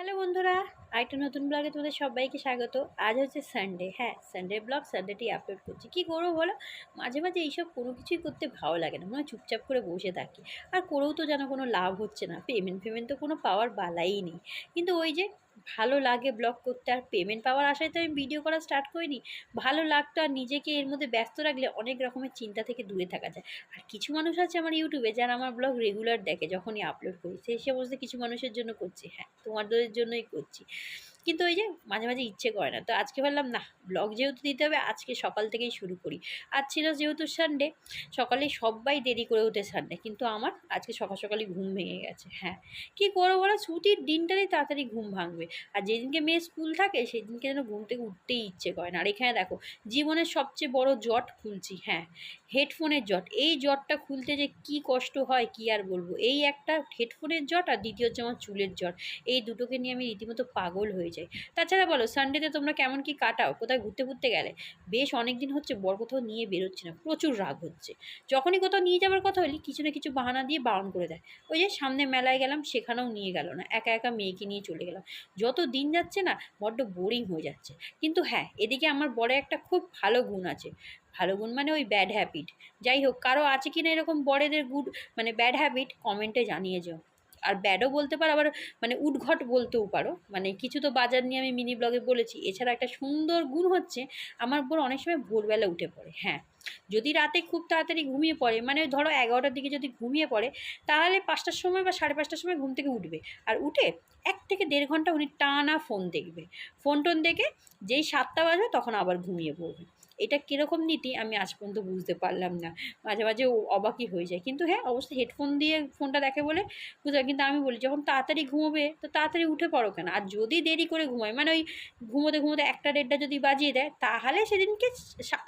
Hello বন্ধুরা, আরেকটা নতুন ব্লগে তোমাদের সবাইকে স্বাগত। আজ হচ্ছে সানডে হ্যাঁ সানডে ব্লগ সানডেটি আপলোড করছি। কী করব বলো? মাঝে মাঝে এইসব কোনো কিছুই করতে ভালো লাগে না, মনে চুপচাপ করে বসে থাকি। আর করেও তো যেন কোনো লাভ হচ্ছে না পেমেন্ট ফেমেন্ট তো কোনো পাওয়ার বালাই নেই। কিন্তু ওই যে ভালো লাগে ব্লগ করতে আর পেমেন্ট পাওয়ার আশায় তো আমি ভিডিও করা স্টার্ট করিনি। ভালো লাগতো আর নিজেকে এর মধ্যে ব্যস্ত রাখলে অনেক রকমের চিন্তা থেকে দূরে থাকা যায়। আর কিছু মানুষ আছে আমার ইউটিউবে যারা আমার ব্লগ রেগুলার দেখে যখনই আপলোড করি, সেই সমস্ত কিছু মানুষের জন্য করছি। হ্যাঁ তোমাদের জন্যই করছি। কিন্তু ওই যে মাঝে মাঝে ইচ্ছে করে না। তো আজকে বললাম না ব্লগ যেহেতু দিতে হবে, আজকে সকাল থেকেই শুরু করি। আজ ছিল যেহেতু সানডে সকালে সবাই দেরি করে উঠে সানডে কিন্তু আমার আজকে সকাল সকালই ঘুম ভেঙে গেছে। হ্যাঁ কী করব বলো? ছুটির দিনটারই তাড়াতাড়ি ঘুম ভাঙবে। আর যেদিনকে মেয়ে স্কুল থাকে, সেদিনকে যেন ঘুম থেকে উঠতেই ইচ্ছে করে না। আর এখানে দেখো, জীবনের সবচেয়ে বড় জট খুলছি। হ্যাঁ হেডফোনের জট। এই জটটা খুলতে যে কি কষ্ট হয়, কি আর বলব? এই একটা হেডফোনের জট আর দ্বিতীয় হচ্ছে আমার চুলের জট। এই দুটোকে নিয়ে আমি রীতিমতো পাগল হয়ে যাই। তাছাড়া বলো সানডেতে তোমরা কেমন কি কাটাও? কোথায় ঘুরতে ঘুরতে গেলে? বেশ অনেক দিন হচ্ছে বর কোথাও নিয়ে বেরোচ্ছে না, প্রচুর রাগ হচ্ছে। যখনই কোথাও নিয়ে যাওয়ার কথা হলি কিছু না কিছু বাহানা দিয়ে বারণ করে দেয়। ওই যে সামনে মেলায় গেলাম, সেখানেও নিয়ে গেল না, একা একা মেয়েকে নিয়ে চলে গেলাম। যত দিন যাচ্ছে না, বড্ড বোরিং হয়ে যাচ্ছে। কিন্তু হ্যাঁ এদিকে আমার বড় একটা খুব ভালো গুণ আছে। ভালো গুণ মানে ওই ব্যাড হ্যাবিট যাই হোক, কারও আছে কি না এরকম বড়েদের গুড মানে ব্যাড হ্যাবিট কমেন্টে জানিয়ে যাও। আর ব্যাডও বলতে পারো, আবার মানে উদ্ঘট বলতেও পারো। মানে কিছু তো বাজার নিয়ে আমি মিনি ব্লগে বলেছি, এছাড়া একটা সুন্দর গুণ হচ্ছে, আমার বোন অনেক সময় ভোরবেলা উঠে পড়ে হ্যাঁ। যদি রাতে খুব তাড়াতাড়ি ঘুমিয়ে পড়ে মানে ধরো এগারোটার দিকে যদি ঘুমিয়ে পড়ে, তাহলে পাঁচটার সময় বা সাড়ে পাঁচটার সময় ঘুম থেকে উঠবে। আর উঠে এক থেকে দেড় ঘণ্টা উনি টানা ফোন দেখবে। ফোন টোন দেখে যেই সাতটা বাজবে তখন আবার ঘুমিয়ে পড়বে। এটা কীরকম নীতি আমি আজ পর্যন্ত বুঝতে পারলাম না। মাঝে মাঝে অবাকই হয়ে যায়। কিন্তু হ্যাঁ অবশ্যই হেডফোন দিয়ে ফোনটা দেখে বলে বুঝতে কিন্তু আমি বলি, যখন তাড়াতাড়ি ঘুমোবে, তো তাড়াতাড়ি উঠে পড়ো কেন? আর যদি দেরি করে ঘুমায় মানে ওই ঘুমোতে ঘুমোতে একটা দেড়টা যদি বাজিয়ে দেয়, তাহলে সেদিনকে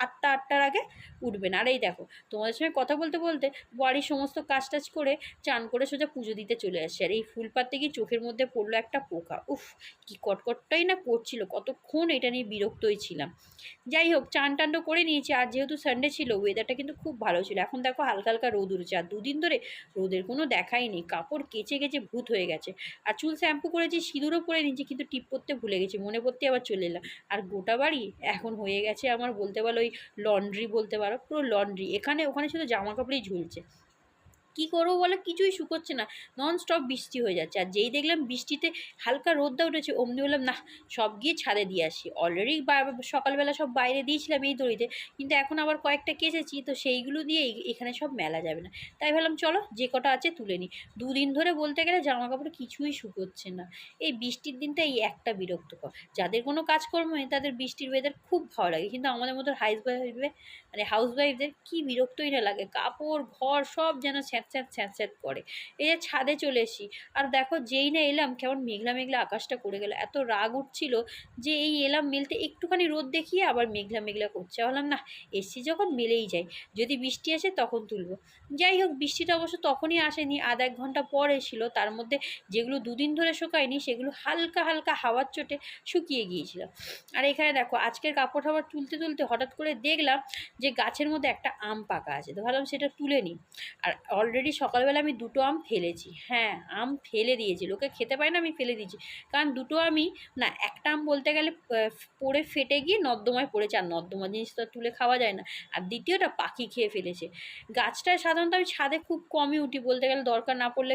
আটটা, আটটার আগে উঠবে না। আর এই দেখো, তোমাদের সঙ্গে কথা বলতে বলতে বাড়ির সমস্ত কাজ টাজ করে চান করে সোজা পুজো দিতে চলে আসছে। আর এই ফুল পাততে গিয়ে চোখের মধ্যে পড়ল একটা পোকা। উফ, কি কটকটটাই না করছিল। কতক্ষণ এটা নিয়ে বিরক্তই ছিলাম। যাই হোক চান টান্ড করে নিয়েছি। আর যেহেতু সানডে ছিল ওয়েদারটা কিন্তু খুব ভালো ছিল। এখন দেখো হালকা হালকা রোদ উঠেছে। আর দুদিন ধরে রোদের কোনো দেখাই নেই। কাপড় কেচে কেচে ভূত হয়ে গেছে। আর চুল শ্যাম্পু করেছি সিঁদুরও পরে নিয়েছি, কিন্তু টিপ করতে ভুলে গেছি। মনে পড়তে আবার চলে এলাম। আর গোটা বাড়ি এখন হয়ে গেছে আমার বলতে পারো ওই লন্ড্রি বলতে পারো, পুরো লন্ড্রি এখানে, ওখানে শুধু জামা কাপড়ই ঝুলছে। কী করব বলো? কিছুই শুকোচ্ছে না। নন স্টপ বৃষ্টি হয়ে যাচ্ছে। আর যেই দেখলাম বৃষ্টিতে হালকা রোদটা উঠেছে, অমনি বললাম না সব গিয়ে ছাদে দিয়ে আসি। অলরেডি সকালবেলা সব বাইরে দিয়েছিলাম এই দড়িতে। কিন্তু এখন আবার কয়েকটা কেচেছি, তো সেইগুলো দিয়ে এখানে সব মেলা যাবে না। তাই ভাবলাম, চলো, যে কটা আছে তুলে নিই দুদিন ধরে বলতে গেলে জামা কাপড় কিছুই শুকোচ্ছে না। এই বৃষ্টির দিনটা এই একটা বিরক্তকর। যাদের কোনো কাজকর্ম নেই, তাদের বৃষ্টির ওয়েদার খুব ভালো লাগে। কিন্তু আমাদের মতো হাউস ওয়াইফে মানে হাউস ওয়াইফদের কী বিরক্তই না লাগে। কাপড়, ঘর সব যেন ছ্যাঁত ছ্যাঁত করে। এই যে ছাদে চলে এসি আর দেখো যেই না এলাম, কেমন মেঘলা মেঘলা আকাশটা করে গেল। এত রাগ উঠছিল যে এই এলাম মেলতে একটুখানি রোদ দেখিয়ে আবার মেঘলা মেঘলা করছে। বললাম না এসছি যখন মেলেই যাই। যদি বৃষ্টি আসে তখন তুলবো। যাই হোক, বৃষ্টিটা অবশ্য তখনই আসেনি। আধ এক ঘণ্টা পর এসেছিল। তার মধ্যে যেগুলো দুদিন ধরে শুকায়নি, সেগুলো হালকা হালকা হাওয়ার চোটে শুকিয়ে গিয়েছিল। আর এখানে দেখো, আজকের কাপড় টাপড় তুলতে তুলতে হঠাৎ করে দেখলাম যে গাছের মধ্যে একটা আম পাকা আছে। তো ভাবলাম সেটা তুলে নিই। আর অলরেডি সকালবেলা আমি দুটো আম ফেলেছি। হ্যাঁ আম ফেলে দিয়েছি। লোকে খেতে পায় না, আমি ফেলে দিয়েছি। কারণ দুটো আমি, না, একটা আম বলতে গেলে পড়ে ফেটে গিয়ে নর্দমায় পড়েছে। আর নর্দমা জিনিস তো তুলে খাওয়া যায় না। আর দ্বিতীয়টা, পাখি খেয়ে ফেলেছে। গাছটায় সাধারণত আমি ছাদে খুব কমই উঠি। বলতে গেলে দরকার না পড়লে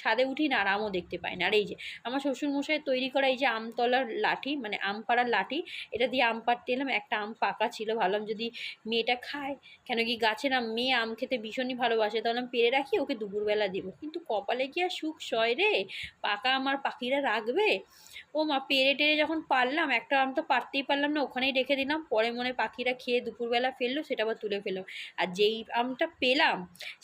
ছাদে উঠি না, আর আমও দেখতে পাই না। আর এই যে, আমার শ্বশুরমশাই তৈরি করা এই যে আমতলার লাঠি মানে আম পাড়ার লাঠি, এটা দিয়ে আম পাড়তে এলাম। একটা আম পাকা ছিল। ভাবলাম যদি মেয়েটা খায়, কেন কি গাছের না মেয়ে আম খেতে ভীষণই ভালোবাসে। তাহলে আমি পেরে রাখি, ওকে দুপুরবেলা দেবো। কিন্তু কপালে কি আর সুখ সয় রে? পাকা আমার পাখিরা রাখবে? ও মা, পেরে টেরে যখন পারলাম, একটা আম তো পারতেই পারলাম না, ওখানেই রেখে দিলাম। পরে মনে পাখিরা খেয়ে দুপুরবেলা ফেলল, সেটা আবার তুলে ফেললাম আর যেই আমটা পেলাম,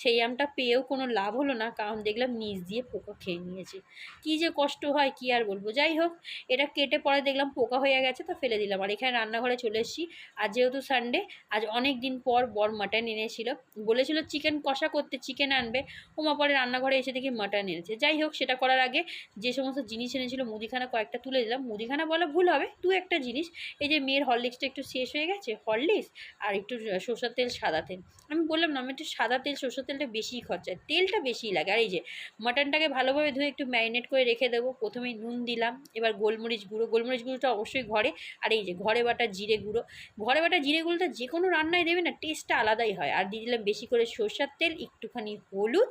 সেই আমটা পেয়েও কোনো লাভ হলো না, কারণ দেখলাম নিচ দিয়ে পোকা খেয়ে নিয়েছে। কী যে কষ্ট হয়, কি আর বলব? যাই হোক, এটা কেটে পরে দেখলাম পোকা হয়ে গেছে, তো ফেলে দিলাম। আর এখানে রান্নাঘরে চলে এসেছি। আর যেহেতু সানডে আজ অনেক দিন পর বর মাটন এনেছিল। বলেছিল চিকেন কষা করতে চিকেন আনবে। ওমা পরে রান্নাঘরে এসে দেখি মাটন এনেছে। যাই হোক, সেটা করার আগে যে সমস্ত জিনিস এনেছিল, মুদিখানা কয়েকটা তুলে দিলাম। মুদিখানা বলা ভুল হবে, দু একটা জিনিস। এই যে মেয়ের হরলিক্সটা একটু শেষ হয়ে গেছে হরলিক্স আর একটু সর্ষের তেল, সাদা তেল। আমি বললাম, না, আমি একটু সাদা তেল, সর্ষের তেলটা বেশিই খরচায়। তেলটা বেশিই লাগে। আর এই যে মাটনটাকে ভালোভাবে ধুয়ে একটু ম্যারিনেট করে রেখে দেবো। প্রথমেই নুন দিলাম, এবার গোলমরিচ গুঁড়ো। গোলমরিচ গুঁড়োটা অবশ্যই ঘরে। আর এই যে ঘরে বাটা জিরে গুঁড়ো। ঘরে বাটা জিরে গুঁড়োটা যে কোনো রান্নায় দেবে না টেস্টটা আলাদাই হয়। আর দিয়ে দিলাম বেশি করে সর্ষের তেল, একটুখানি হলুদ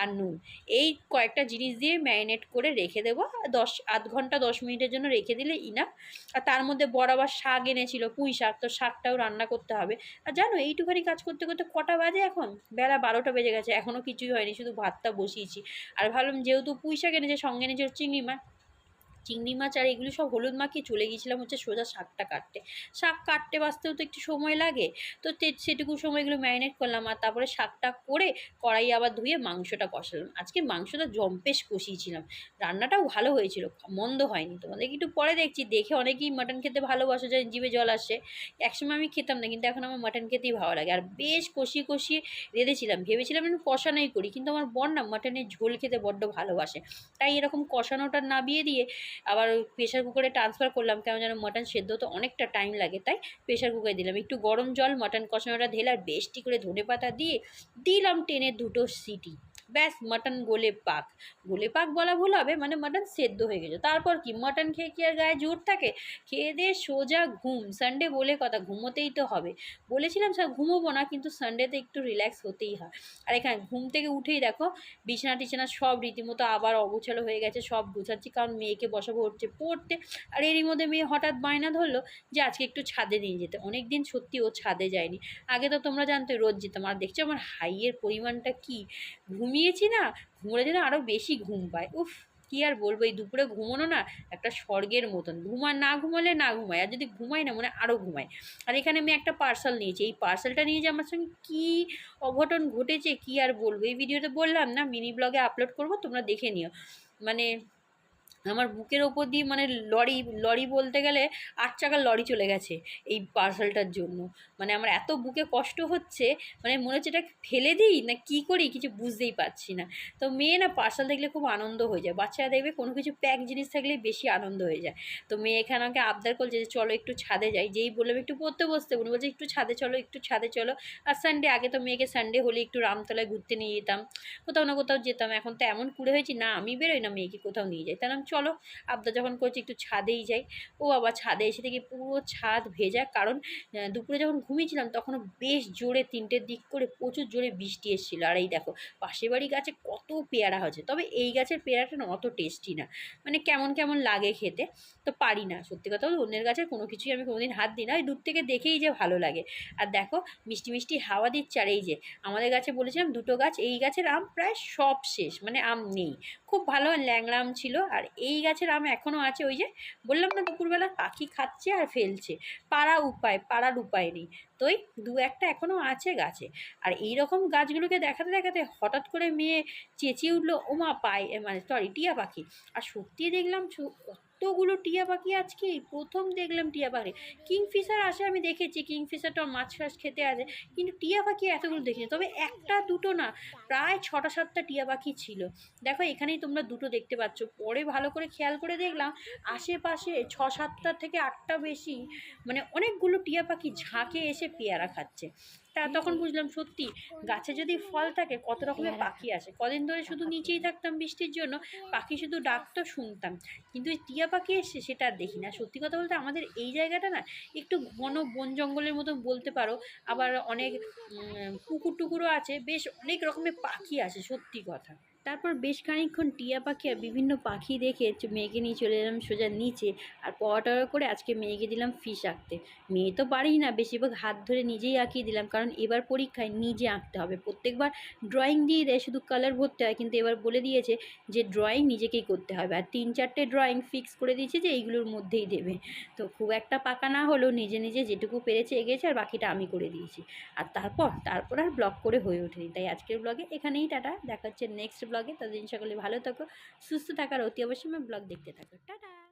আর নুন। এই কয়েকটা জিনিস দিয়ে ম্যারিনেট করে রেখে দেবো। দশ, আধ ঘণ্টা, দশ মিনিটের জন্য রেখে দিলে ইনাফ আর তার মধ্যে বরাবর শাক এনেছিল, পুঁই শাক। তো শাকটাও রান্না করতে হবে। আর জানো, এইটুখানি কাজ করতে করতে কটা বাজে এখন? বেলা বারোটা বেজে গেছে। এখনও কিছুই হয়নি, শুধু ভাতটা বসিয়েছি। আর ভাবলাম যেহেতু পুঁই শাক এনেছে, সঙ্গে এনেছে চিংড়ি মাছ। চিংড়ি মাছ আর এগুলো সব হলুদ মাখিয়ে চলে গিয়েছিলাম হচ্ছে সোজা শাকটা কাটতে। শাক কাটতে বাঁচতেও তো একটু সময় লাগে। তো সেটুকু সময়গুলো ম্যারিনেট করলাম আর তারপরে শাকটা করে কড়াই আবার ধুয়ে মাংসটা কষালাম। আজকে মাংসটা জম্পেশ কষিয়েছিলাম। রান্নাটাও ভালো হয়েছিল, মন্দ হয়নি। তোমাদের একটু পরে দেখছি, দেখে অনেকেই মাটন খেতে ভালোবাসে যায় জিভে জল আসে। একসময় আমি খেতাম না, কিন্তু এখন আমার মাটন খেতেই ভালো লাগে। আর বেশ কষিয়ে কষিয়ে রেঁধেছিলাম। ভেবেছিলাম আমি কষানোই করি, কিন্তু আমার বর না মাটনের ঝোল খেতে বড্ড ভালোবাসে। তাই এরকম কষানোটা নাবিয়ে দিয়ে আবার প্রেশার কুকারে ট্রান্সফার করলাম কেন যেন মাটন সেদ্ধ তো অনেকটা টাইম লাগে, তাই প্রেশার কুকারে দিলাম। একটু গরম জল মাটন কষানোটা ঢেলে আর বেশটি করে ধনে পাতা দিয়ে দিলাম টেনে দুটো সিটি। ব্যাস মাটন গোলে পাক। গোলে পাক বলা ভুল হবে মানে মাটন সেদ্ধ হয়ে গেছে। তারপর কি? মাটন খেয়ে কি আর গায়ে জোর থাকে? খেয়ে দিয়ে সোজা ঘুম। সানডে বলে কথা, ঘুমোতেই তো হবে। বলেছিলাম স্যার ঘুমোবো না, কিন্তু সানডেতে একটু রিল্যাক্স হতেই হয়। আর এখানে ঘুম থেকে উঠেই দেখো, বিছানা টিছানা সব রীতিমতো আবার অগোছালো হয়ে গেছে, সব গোছাচ্ছি, কারণ মেয়েকে বসাবো হচ্ছে পড়তে। আর এরই মধ্যে মেয়ে হঠাৎ বায়না ধরলো যে, আজকে একটু ছাদে নিয়ে যেতে। অনেক দিন সত্যি ও ছাদে যায়নি। আগে তো তোমরা জানতে, রোজ যেতাম। আর দেখছ আমার হাইয়ের পরিমাণটা কি? ঘুমিয়েছি না, ঘুমোলে যেন আরও বেশি ঘুম পায়। উফ, কী আর বলব, এই দুপুরে ঘুমোনো না একটা স্বর্গের মতন। ঘুমা, না ঘুমালে না ঘুমায়, আর যদি ঘুমায় না মনে আরও ঘুমায়। আর এখানে আমি একটা পার্সেল নিয়েছি, এই পার্সেলটা নিয়ে যে আমার সঙ্গে কী অঘটন ঘটেছে, কী আর বলব? এই ভিডিওতে বললাম না মিনি ব্লগে আপলোড করব, তোমরা দেখে নিও। মানে আমার বুকের ওপর দিয়ে মানে লরি লরি বলতে গেলে আট চাকার লরি চলে গেছে এই পার্সেলটার জন্য। মানে আমার এত বুকে কষ্ট হচ্ছে মানে মনে হচ্ছে এটা ফেলে দিই না কী করি কিছু বুঝতেই পারছি না। তো মেয়ে না পার্সেল দেখলে খুব আনন্দ হয়ে যায়। বাচ্চারা দেখবে কোনো কিছু প্যাক জিনিস থাকলে বেশি আনন্দ হয়ে যায়। তো মেয়ে এখানে আমাকে আবদার করছে যে চলো একটু ছাদে যাই। যেই বললাম একটু পড়তে বসতে উনি বলছে একটু ছাদে চলো, একটু ছাদে চলো। আর সানডে আগে তো মেয়েকে সানডে হলে একটু রামতলায় ঘুরতে নিয়ে যেতাম। কোথাও না কোথাও যেতাম। এখন তো এমন কুড়ে হয়েছি, না আমি বেরোই না মেয়েকে কোথাও নিয়ে যাই। তাহলে চলো, আবদা যখন করছি একটু ছাদেই যাই। ও আবার ছাদে এসে দেখি পুরো ছাদ ভেজা, কারণ দুপুরে যখন ঘুমিয়েছিলাম তখনও বেশ জোরে তিনটের দিক করে প্রচুর জোরে বৃষ্টি এসেছিল। আর এই দেখো, পাশের বাড়ি গাছে কত পেয়ারা হয়েছে। তবে এই গাছের পেয়ারাটা না অত টেস্টি না। মানে কেমন কেমন লাগে খেতে, তো পারি না। সত্যি কথা বলতে অন্যের গাছের কোনো কিছুই আমি কোনোদিন হাত দিই না। ওই দূর থেকে দেখেই যে ভালো লাগে। আর দেখো, মিষ্টি মিষ্টি হাওয়া দিচ্ছে। আর এই যে, আমাদের গাছে বলেছিলাম দুটো গাছ, এই গাছের আম প্রায় সব শেষ মানে আম নেই। খুব ভালো ল্যাংড়া আম ছিল। আর এই গাছের আম এখনও আছে, ওই যে বললাম না দুপুরবেলা, পাখি খাচ্ছে আর ফেলছে। পাড়া উপায়, পাড়ার উপায় নেই। তো ওই দু একটা এখনও আছে গাছে। আর এই রকম গাছগুলোকে দেখাতে দেখাতে হঠাৎ করে মেয়ে চেঁচিয়ে উঠল, ওমা, পায় মানে সরি টিয়া পাখি। আর সত্যি দেখলাম কতগুলো টিয়া পাখি আজকে? প্রথম দেখলাম টিয়া পাখি। কিংফিশার আসে আমি দেখেছি কিংফিশারটা মাছ ফাছ খেতে আসে। কিন্তু টিয়া পাখি এতগুলো দেখিনি, তবে একটা দুটো না, প্রায় ছটা সাতটা টিয়া পাখি ছিল। দেখো, এখানেই তোমরা দুটো দেখতে পাচ্ছ। পরে ভালো করে খেয়াল করে দেখলাম, আশেপাশে ছ সাতটা থেকে আটটা বেশি মানে অনেকগুলো টিয়া পাখি ঝাঁকে এসে পেয়ারা খাচ্ছে। তা তখন বুঝলাম সত্যি গাছে যদি ফল থাকে কত রকমের পাখি আসে। কদিন ধরে শুধু নিচেই থাকতাম বৃষ্টির জন্য পাখি শুধু ডাকতো শুনতাম। কিন্তু এই টিয়া পাখি এসে সেটা আর দেখি না। সত্যি কথা বলতে আমাদের এই জায়গাটা না একটু ঘন বন জঙ্গলের মতো বলতে পারো। আবার অনেক পুকুর টুকুরও আছে বেশ অনেক রকমের পাখি আসে সত্যি কথা। তারপর বেশ খানিকক্ষণ টিয়া পাখি আর বিভিন্ন পাখি দেখে মেয়েকে নিয়ে চলে এলাম সোজা নিচে। আর পড়া করে আজকে মেয়েকে দিলাম ফিস আঁকতে। মেয়ে তো পারেই না, বেশিরভাগ হাত ধরে নিজেই আঁকিয়ে দিলাম। কারণ এবার পরীক্ষায় নিজে আঁকতে হবে। প্রত্যেকবার ড্রয়িং দিয়ে দেয়, শুধু কালার ভরতে হয়। কিন্তু এবার বলে দিয়েছে যে ড্রয়িং নিজেকেই করতে হবে। আর তিন চারটে ড্রয়িং ফিক্স করে দিয়েছে যে এইগুলোর মধ্যেই দেবে। তো খুব একটা পাকা না হলেও নিজে নিজে যেটুকু পেরেছে এগিয়েছে আর বাকিটা আমি করে দিয়েছি। আর তারপর তারপর আর ব্লগ করে হয়ে ওঠেনি। তাই আজকের ব্লগে এখানেই, টাটা। দেখা হচ্ছে নেক্সট ব্লগে ততদিন সকলে ভালো থাকো সুস্থ থাকার অতি অবশ্যই ব্লগ দেখতে থাকো। টাটা!